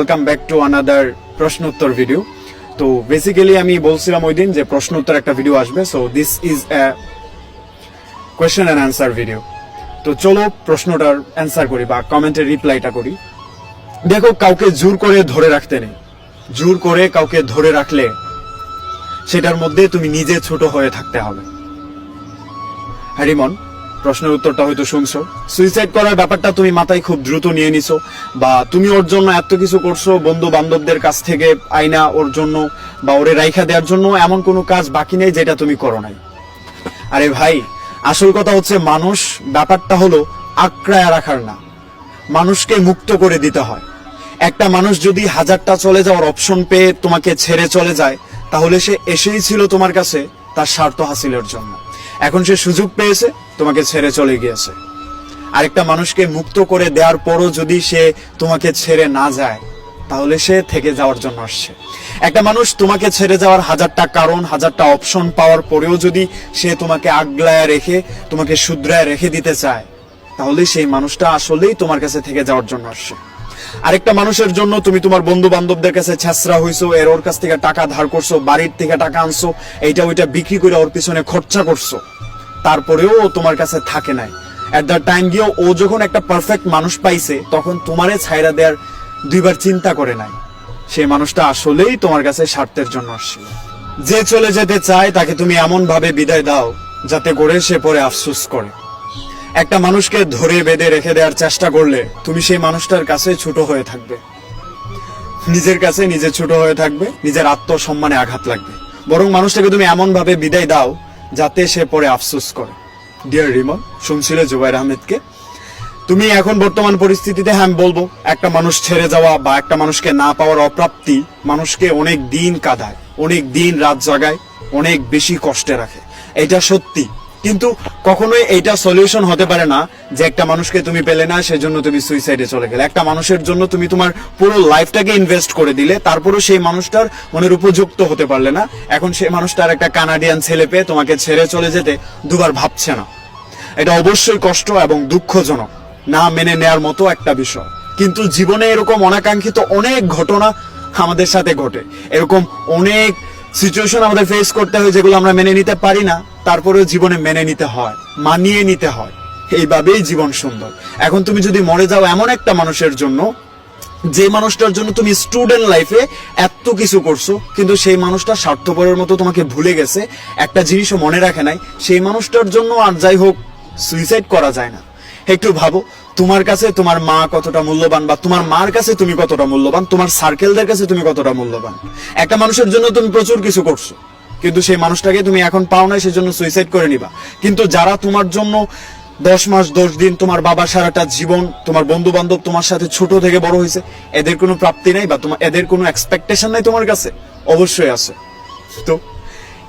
Welcome back to another প্রশ্ন উত্তর video তো বেসিক্যালি আমি বলছিলাম ওই দিন যে প্রশ্ন উত্তর একটা ভিডিও আসবে so this is a question and answer video তো চলো প্রশ্নটার অ্যান্সার করি বা কমেন্টের রিপ্লাইটা করি। দেখো, কাউকে জোর করে ধরে রাখতে নেই। জোর করে কাউকে ধরে রাখলে সেটার মধ্যে তুমি নিজে ছোট হয়ে থাকতে হবে। হ্যারিমন প্রশ্নের উত্তরটা হয়তো শুনছো। সুইসাইড করার ব্যাপারটা তুমি মাথায় খুব দ্রুত নিয়ে নিছো বা তুমি ওর জন্য এত কিছু করছ বন্ধু বান্ধবদের কাছ থেকে আইনা ওর জন্য বা ওরে রাইখা দেওয়ার জন্য এমন কোনো কাজ বাকি নেই যেটা তুমি করো নাই। আরে ভাই, আসল কথা হচ্ছে মানুষ, ব্যাপারটা হলো আক্রায়া রাখার না। মানুষকে মুক্ত করে দিতে হয়। একটা মানুষ যদি হাজারটা চলে যাওয়ার অপশন পেয়ে তোমাকে ছেড়ে চলে যায়, তাহলে সে এসেই ছিল তোমার কাছে তার স্বার্থ হাসিলের জন্য। এখন সে সুযোগ পেয়েছে, তোমাকে ছেড়ে চলে গিয়েছে। আরেকটা মানুষকে মুক্ত করে দেওয়ার পরও যদি সে তোমাকে ছেড়ে না যায়, তাহলে সে থেকে যাওয়ার জন্য আসছে। একটা মানুষ তোমাকে ছেড়ে যাওয়ার হাজারটা কারণ, হাজারটা অপশন পাওয়ার পরেও যদি সে তোমাকে আগলায় রেখে, তোমাকে শুধরায় রেখে দিতে চায়, তাহলে সেই মানুষটা আসলেই তোমার কাছে থেকে যাওয়ার জন্য আসছে। আরেকটা মানুষের জন্য তুমি তোমার বন্ধু বান্ধবদের কাছে ছেঁচড়া হইছো, এর ওর কাছ থেকে টাকা ধার করছ, বাড়ির থেকে টাকা আনছো, এইটা ওইটা বিক্রি করে ওর পিছনে খরচা করছ। তারপরেও ও তোমার কাছে থাকে নাই। এট দ্য টাইম গিয়ে ও যখন একটা পারফেক্ট মানুষ পাইছে, তখন তোমারে ছাইরা দেওয়ার দুইবার চিন্তা করে নাই। সেই মানুষটা আসলেই তোমার কাছে স্বার্থের জন্য আসছিল। যে চলে যেতে চায়, তাকে তুমি এমন ভাবে বিদায় দাও, যাতে করে সে পরে আফসোস করে। একটা মানুষকে ধরে বেঁধে রেখে দেওয়ার চেষ্টা করলে তুমি সেই মানুষটার কাছে ছোট হয়ে থাকবে। নিজের কাছে নিজে ছোট হয়ে থাকবে, নিজের আত্মসম্মানে আঘাত লাগবে। বরং মানুষটাকে তুমি এমন ভাবে বিদায় দাও যাতে সে পরে আফসোস করে। ডিয়ার রিমন শুনছিলে জুবাইর আহমেদকে? তুমি এখন বর্তমান পরিস্থিতিতে হ্যাঁ বলব, একটা মানুষ ছেড়ে যাওয়া বা একটা মানুষকে না পাওয়ার অপ্রাপ্তি মানুষকে অনেক দিন কাঁদায়, অনেক দিন রাত জাগায়, অনেক বেশি কষ্টে রাখে। এটা সত্যি। কিন্তু কখনোই এইটা সলিউশন হতে পারে না যে একটা মানুষকে তুমি পেলে না, সেজন্য তুমি সুইসাইডে চলে গেলে। একটা মানুষের জন্য তুমি তোমার পুরো লাইফটাকে ইনভেস্ট করে দিলে, তারপরও সেই মানুষটার মনের উপযুক্ত হতে পারলে না। এখন সেই মানুষটার একটা কানাডিয়ান ছেলে পেয়ে তোমাকে ছেড়ে চলে যেতে দুবার ভাবছে না। এটা অবশ্যই কষ্ট এবং দুঃখজনক, না মেনে নেয়ার মতো একটা বিষয়। কিন্তু জীবনে এরকম অনাকাঙ্ক্ষিত অনেক ঘটনা আমাদের সাথে ঘটে। এরকম অনেক সিচুয়েশন আমাদের ফেস করতে হয় যেগুলো আমরা মেনে নিতে পারি না, তারপরেও জীবনে মেনে নিতে হয়, মানিয়ে নিতে হয়। এইভাবেই জীবন সুন্দর। এখন তুমি যদি মরে যাও এমন একটা মানুষের জন্য, যে মানুষটার জন্য তুমি স্টুডেন্ট লাইফে এত কিছু করছ, কিন্তু সেই মানুষটা স্বার্থপরের মতো তোমাকে ভুলে গেছে, একটা জিনিসও মনে রাখে নাই, সেই মানুষটার জন্য আর যাই হোক সুইসাইড করা যায় না। একটু ভাবো তোমার কাছে তোমার মা কতটা মূল্যবান বা তোমার মার কাছে তুমি কতটা মূল্যবান? তোমার সার্কেলদের কাছে তুমি কতটা মূল্যবান? একটা মানুষের জন্য তুমি প্রচুর কিছু করছ, কিন্তু সেই মানুষটাকে তুমি এখন পাও না সেজন্য সুইসাইড করে নিবা। কিন্তু যারা তোমার জন্য দশ মাস, দশ দিন তোমার বাবা সারাটা জীবন, তোমার বন্ধু বান্ধব তোমার সাথে ছোট থেকে বড় হয়েছে, এদের কোনো প্রাপ্তি নাই বা তোমার এদের কোনো এক্সপেকটেশন নাই তোমার কাছে? অবশ্যই আছে। তো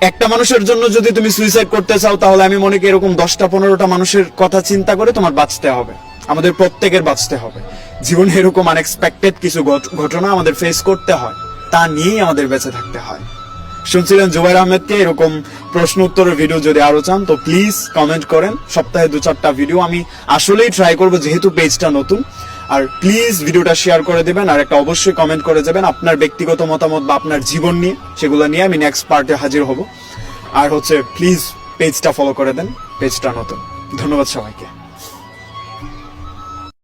একটা মানুষের জন্য যদি তুমি সুইসাইড করতে চাও, তাহলে আমি মনে করি এরকম দশটা, পনেরোটা মানুষের কথা চিন্তা করে তোমার বাঁচতে হবে। আমাদের প্রত্যেকের বাঁচতে হবে। জীবনে এরকম আনএক্সপেক্টেড কিছু ঘটনা আমাদের ফেস করতে হয়, তা নিয়েই আমাদের বেঁচে থাকতে হয়। শুনছিলেন জুবাইর আহমেদকে এরকম প্রশ্ন উত্তরের ভিডিও যদি আরও চান, তো প্লিজ কমেন্ট করেন। সপ্তাহে দু চারটা ভিডিও আমি আসলেই ট্রাই করব, যেহেতু পেজটা নতুন। আর প্লিজ ভিডিওটা শেয়ার করে দেবেন, আর একটা অবশ্যই কমেন্ট করে যাবেন আপনার ব্যক্তিগত মতামত বা আপনার জীবন নিয়ে। সেগুলো নিয়ে আমি নেক্সট পার্টে হাজির হব। আর হচ্ছে প্লিজ পেজটা ফলো করে দেন পেজটা নতুন। ধন্যবাদ সবাইকে।